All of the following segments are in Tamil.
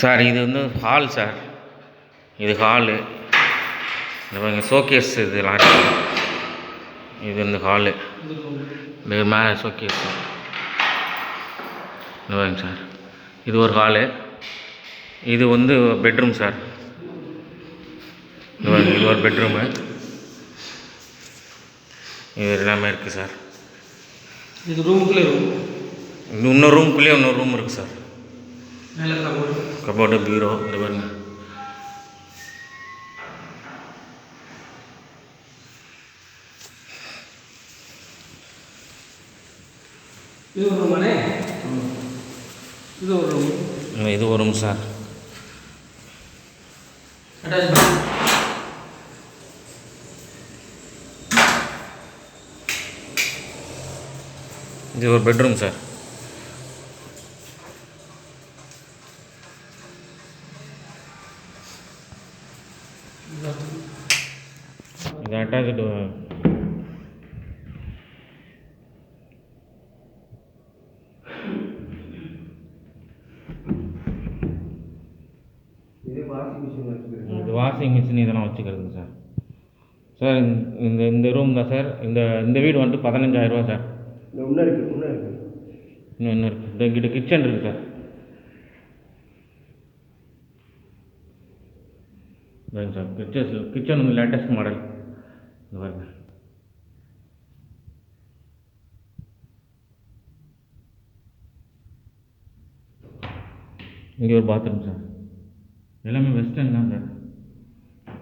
சார் இது வந்து ஹால் சார். இது ஹாலு இந்த பாருங்க ஷோகேஸ் இதெல்லாம் இருக்கு. இது வந்து ஹாலு இது மேலே ஷோகேஸ் இந்த சார். இது ஒரு ஹாலு இது வந்து பெட்ரூம் சார். இந்த இது ஒரு பெட்ரூமு இது எல்லாமே இருக்குது சார். இது ரூமுக்குள்ளே ரூம் இன்னொரு ரூமுக்குள்ளேயே இன்னொரு ரூம் இருக்குது சார். கபோர்டு பீரோ இந்த பாருங்க இது ஒரு ரூமானே இது ஒரு ரூம் இது ஒரு ரூம் சார். இது ஒரு பெட்ரூம் சார். இது அட்டாச்சு இது வாஷிங் மிஷின் இதெல்லாம் வச்சுக்கிறதுங்க சார் சார் இந்த இந்த ரூம் தான் சார் இந்த இந்த வீடு வந்துட்டு பதினஞ்சாயிரரூவா சார் இந்த உள்ள இருக்கு உள்ள இருக்கு. இன்னும் இருக்குது இங்கிட்ட கிச்சன் இருக்குது சார் பாருங்க சார் கிச்சன் கிச்சன் வந்து லேட்டஸ்ட் மாடல் இந்த பாருங்க இங்கே ஒரு பாத்ரூம் சார் எல்லாமே வெஸ்டர்ன் தான் சார்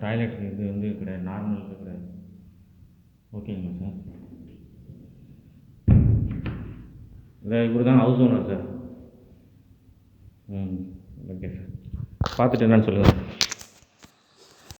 டாய்லெட் இது வந்து கிடையாது. நார்மல் இது கிடையாது. ஓகேங்களா சார் இல்லை இப்படி தான் ஹவுஸ் ஓனர் சார் ம் ஓகே சார் பார்த்துட்டு என்னன்னு சொல்லுங்கள்